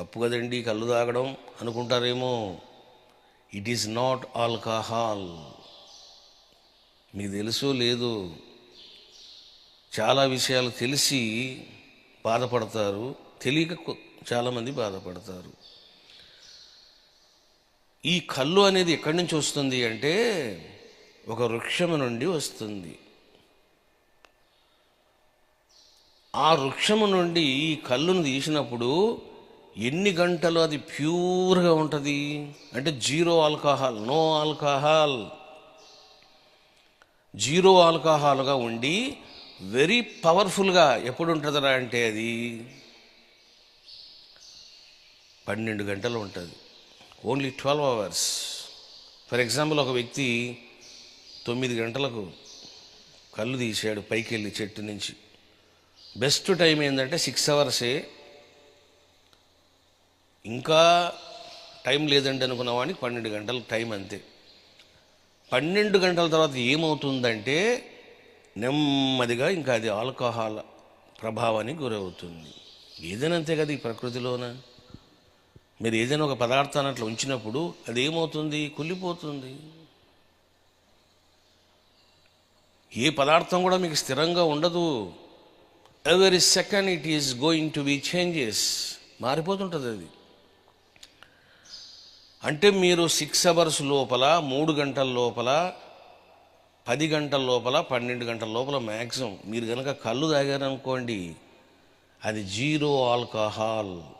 తప్పు కదండి కళ్ళు తాగడం అనుకుంటారేమో. ఇట్ ఈస్ నాట్ ఆల్కహాల్ మీకు తెలుసో లేదు చాలా విషయాలు తెలిసి బాధపడతారు. తెలియక చాలామంది బాధపడతారు. ఈ కళ్ళు అనేది ఎక్కడి నుంచి వస్తుంది అంటే ఒక వృక్షము నుండి వస్తుంది. ఆ వృక్షము నుండి ఈ కళ్ళును తీసినప్పుడు ఎన్ని గంటలు అది ప్యూర్గా ఉంటుంది? అంటే zero alcohol no alcohol. Zero ఆల్కహాల్గా ఉండి వెరీ పవర్ఫుల్గా ఎప్పుడు ఉంటుందిరా అంటే అది? పన్నెండు గంటలు ఉంటుంది. Only twelve hours. For example ఒక వ్యక్తి తొమ్మిది గంటలకు కళ్ళు తీసాడు పైకి వెళ్ళి చెట్టు నుంచి. బెస్ట్ టైం ఏంటంటే సిక్స్ అవర్సే ఇంకా టైం లేదండి అనుకున్న వాడికి పన్నెండు గంటలు టైం అంతే. పన్నెండు గంటల తర్వాత ఏమవుతుందంటే నెమ్మదిగా ఇంకా అది ఆల్కహాల్ ప్రభావానికి గురవుతుంది. ఏదైనా అంతే కదా ఈ ప్రకృతిలోన. మీరు ఏదైనా ఒక పదార్థాన్ని అట్లా ఉంచినప్పుడు అది ఏమవుతుంది కుళ్ళిపోతుంది. ఏ పదార్థం కూడా మీకు స్థిరంగా ఉండదు. Every second it is going to be changes మారిపోతుంటుంది అది. అంటే మీరు సిక్స్ అవర్స్ లోపల మూడు గంటల లోపల పది గంటల లోపల పన్నెండు గంటల లోపల మ్యాక్సిమం మీరు కనుక కళ్ళు తాగారనుకోండి అది జీరో ఆల్కహాల్.